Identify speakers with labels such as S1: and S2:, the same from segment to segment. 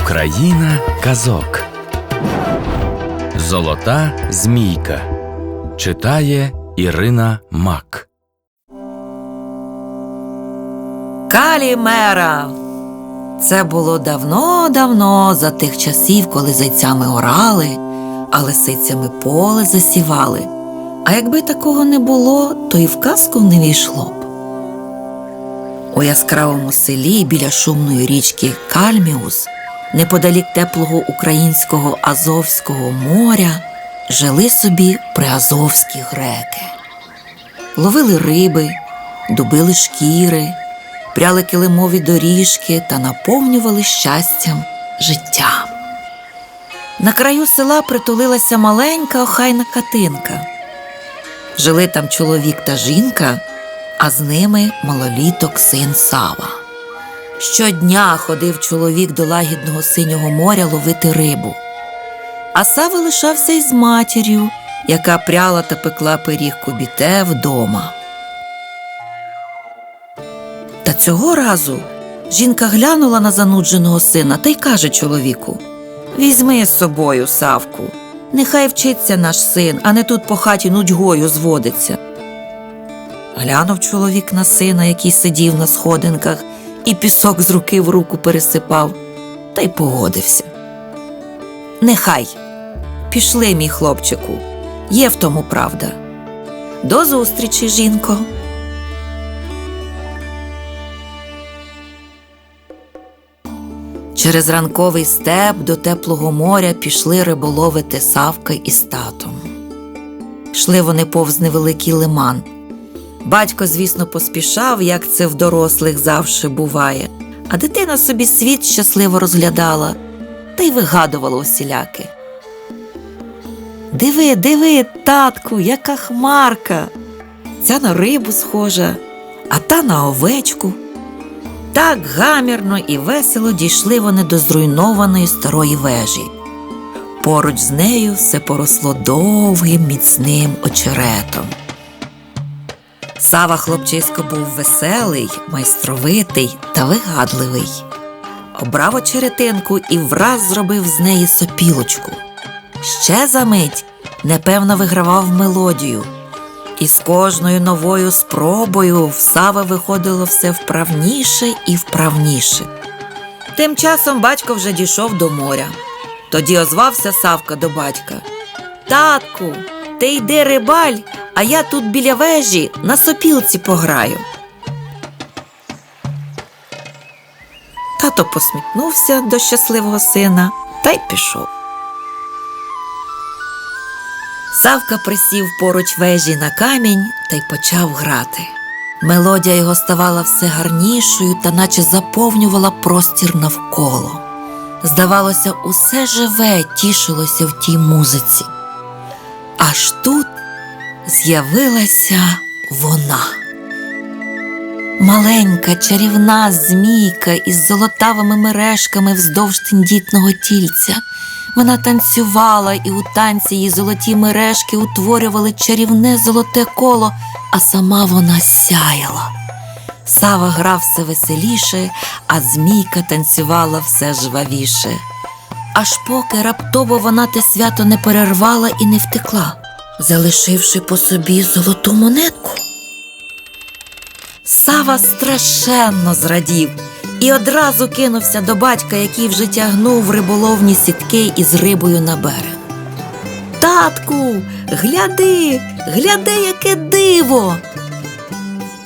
S1: Україна казок. Золота змійка. Читає Ірина Мак.
S2: Калімера. Це було давно-давно за тих часів, коли зайцями орали, а лисицями поле засівали. А якби такого не було, то і в казку не війшло б. У яскравому селі біля шумної річки Кальміус, неподалік теплого українського Азовського моря, жили собі приазовські греки. Ловили риби, дубили шкіри, пряли килимові доріжки та наповнювали щастям життя. На краю села притулилася маленька охайна хатинка. Жили там чоловік та жінка, а з ними малоліток син Сава. Щодня ходив чоловік до лагідного синього моря ловити рибу. А Сава лишався із матір'ю, яка пряла та пекла пиріг кубіте вдома. Та цього разу жінка глянула на занудженого сина та й каже чоловіку: Візьми з собою Савку, нехай вчиться наш син, а не тут по хаті нудьгою зводиться. Глянув чоловік на сина, який сидів на сходинках, і пісок з руки в руку пересипав, та й погодився. Нехай, пішли, мій хлопчику, є в тому правда. До зустрічі, жінко. Через ранковий степ до теплого моря пішли риболовити Савка із татом. Йшли вони повз невеликий лиман. Батько, звісно, поспішав, як це в дорослих завше буває, а дитина собі світ щасливо розглядала та й вигадувала усіляки. Диви, диви, татку, яка хмарка. Ця на рибу схожа, а та на овечку. Так гамірно і весело дійшли вони до зруйнованої старої вежі. Поруч з нею все поросло довгим міцним очеретом. Сава хлопчисько був веселий, майстровитий та вигадливий. Обрав очеретинку і враз зробив з неї сопілочку. Ще за мить непевно вигравав мелодію. І з кожною новою спробою в Сава виходило все вправніше і вправніше. Тим часом батько вже дійшов до моря. Тоді озвався Савка до батька. Татку, ти йди рибаль, а я тут біля вежі на сопілці пограю. Тато посміхнувся до щасливого сина та й пішов. Савка присів поруч вежі на камінь та й почав грати. Мелодія його ставала все гарнішою та наче заповнювала простір навколо. Здавалося, усе живе тішилося в тій музиці. Аж тут з'явилася вона. Маленька чарівна змійка із золотавими мережками вздовж тендітного тільця. Вона танцювала, і у танці її золоті мережки утворювали чарівне золоте коло, а сама вона сяяла. Сава грав все веселіше, а змійка танцювала все жвавіше. Аж поки раптово вона те свято не перервала і не втекла, залишивши по собі золоту монетку. Сава страшенно зрадів і одразу кинувся до батька, який вже тягнув риболовні сітки із рибою на берег. Татку, гляди, гляди, яке диво.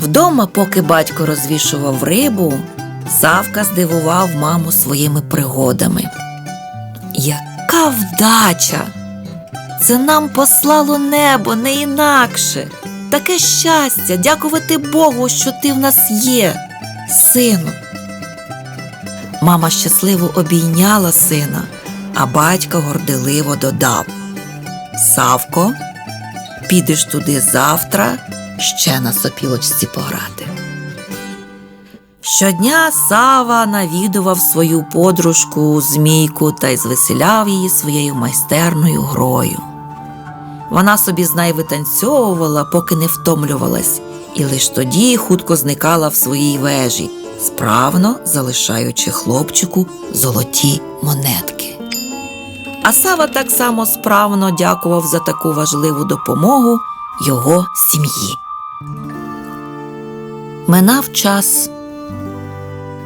S2: Вдома, поки батько розвішував рибу, Савка здивував маму своїми пригодами. Яка вдача! Це нам послало небо не інакше. Таке щастя, дякувати Богу, що ти в нас є, сину. Мама щасливо обійняла сина, а батько горделиво додав Савко, підеш туди завтра ще на сопілочці пограти. Щодня Сава навідував свою подружку змійку та й звеселяв її своєю майстерною грою. Вона собі знай витанцьовувала, поки не втомлювалась, і лиш тоді хутко зникала в своїй вежі, справно залишаючи хлопчику золоті монетки. А Сава так само справно дякував за таку важливу допомогу його сім'ї. Минав час.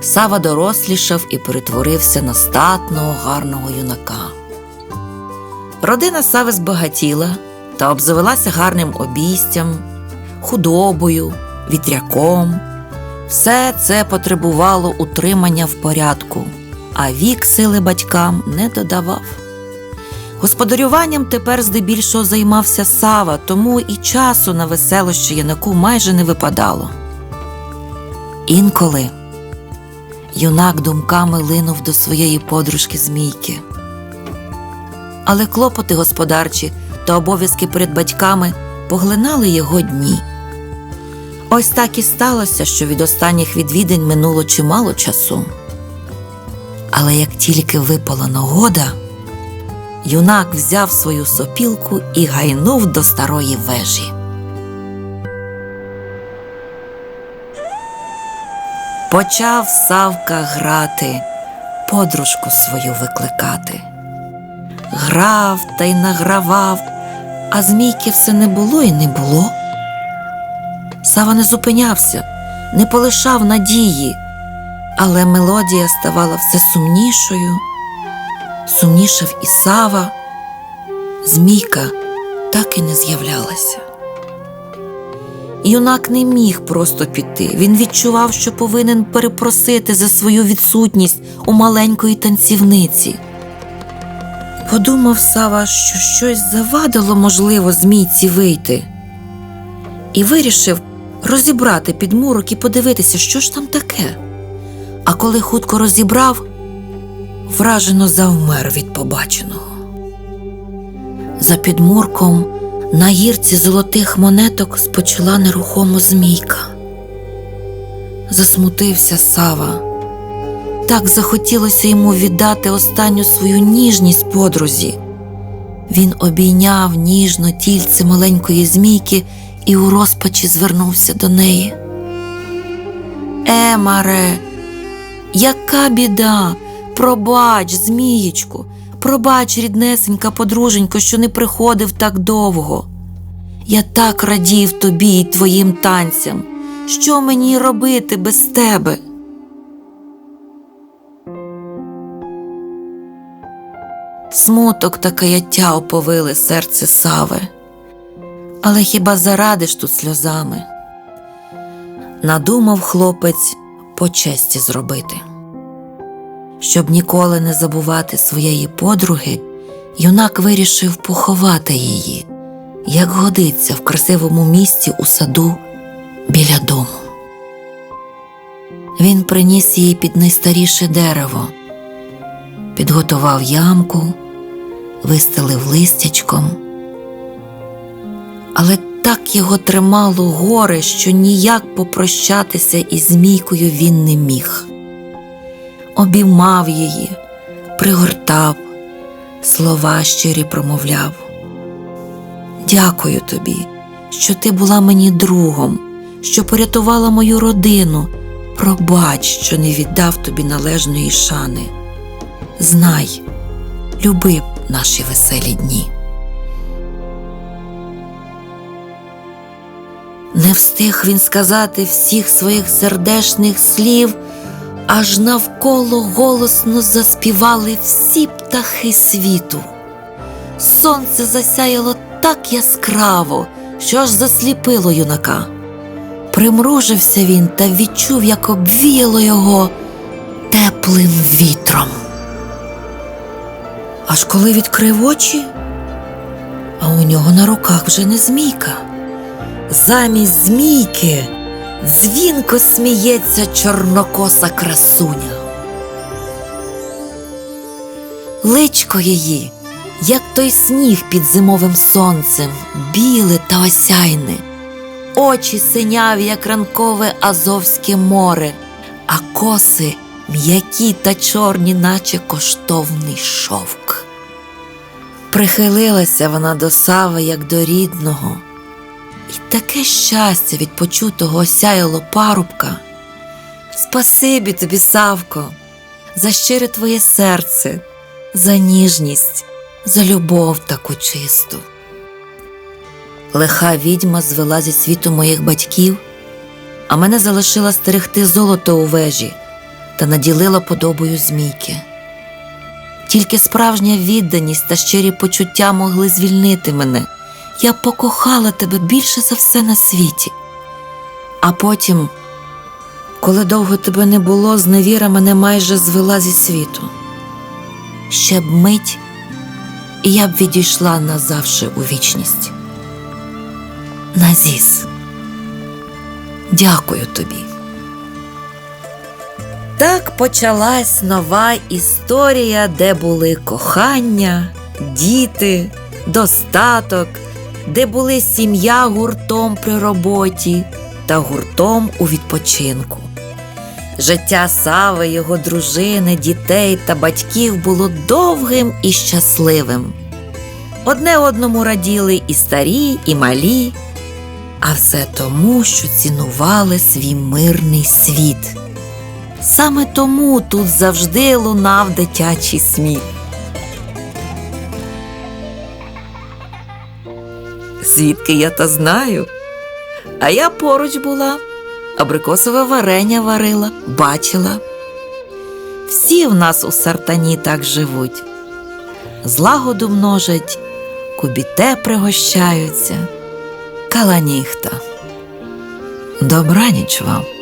S2: Сава дорослішав і перетворився на статного гарного юнака. Родина Сави збагатіла та обзавелася гарним обійстям, худобою, вітряком. Все це потребувало утримання в порядку, а вік сили батькам не додавав. Господарюванням тепер здебільшого займався Сава, тому і часу на веселощі юнаку майже не випадало. Інколи юнак думками линув до своєї подружки Змійки. Але клопоти господарчі та обов'язки перед батьками поглинали його дні. Ось так і сталося, що від останніх відвідин минуло чимало часу. Але як тільки випала нагода, юнак взяв свою сопілку і гайнув до старої вежі. Почав Савка грати, подружку свою викликати. Грав та й награвав, а змійки все не було і не було. Сава не зупинявся, не полишав надії, але мелодія ставала все сумнішою. Сумнішав і Сава. Змійка так і не з'являлася. Юнак не міг просто піти. Він відчував, що повинен перепросити за свою відсутність у маленької танцівниці. Подумав Сава, що щось завадило, можливо, змійці вийти, і вирішив розібрати підмурок і подивитися, що ж там таке. А коли хутко розібрав, вражено завмер від побаченого. За підмурком на гірці золотих монеток спочила нерухомо змійка. Засмутився Сава. Так захотілося йому віддати останню свою ніжність подрузі. Він обійняв ніжно тільце маленької змійки і у розпачі звернувся до неї. Е, Маре, яка біда! Пробач, змієчку, пробач, ріднесенька подруженько, що не приходив так довго. Я так радів тобі й твоїм танцям. Що мені робити без тебе? Смуток та каяття оповили серце Сави. Але хіба зарадиш тут сльозами? Надумав хлопець по честі зробити. Щоб ніколи не забувати своєї подруги, юнак вирішив поховати її, як годиться в красивому місці у саду біля дому. Він приніс її під найстаріше дерево, підготував ямку, вистелив листячком. Але так його тримало горе, що ніяк попрощатися із змійкою він не міг. Обіймав її, пригортав, слова щирі промовляв. Дякую тобі, що ти була мені другом, що порятувала мою родину. Пробач, що не віддав тобі належної шани. Знай, люби наші веселі дні. Не встиг він сказати всіх своїх сердешних слів, аж навколо голосно заспівали всі птахи світу. Сонце засяяло так яскраво, що аж засліпило юнака. Примружився він та відчув, як обвіяло його теплим вітром. Аж коли відкрив очі, а у нього на руках вже не змійка. Замість змійки дзвінко сміється чорнокоса красуня. Личко її, як той сніг під зимовим сонцем, біле та осяйне, очі синяві, як ранкове Азовське море, а коси м'які та чорні, наче коштовний шовк. Прихилилася вона до Сави, як до рідного. І таке щастя від почутого осяяло парубка, Спасибі тобі, Савко, за щире твоє серце, за ніжність, за любов таку чисту. Лиха відьма звела зі світу моїх батьків, а мене залишила стерегти золото у вежі та наділила подобою змійки. Тільки справжня відданість та щирі почуття могли звільнити мене. Я покохала тебе більше за все на світі. А потім, коли довго тебе не було, зневіра мене майже звела зі світу. Ще б мить, і я б відійшла назавше у вічність. Назіс, дякую тобі. Так почалась нова історія, де були кохання, діти, достаток, де були сім'я гуртом при роботі та гуртом у відпочинку. Життя Сави, його дружини, дітей та батьків було довгим і щасливим. Одне одному раділи і старі, і малі, а все тому, що цінували свій мирний світ. Саме тому тут завжди лунав дитячий сміх. Звідки я та знаю? А я поруч була, абрикосове варення варила, бачила. Всі в нас у сартані так живуть. Злагоду множать, кубіте пригощаються, каланіхта. Добраніч вам.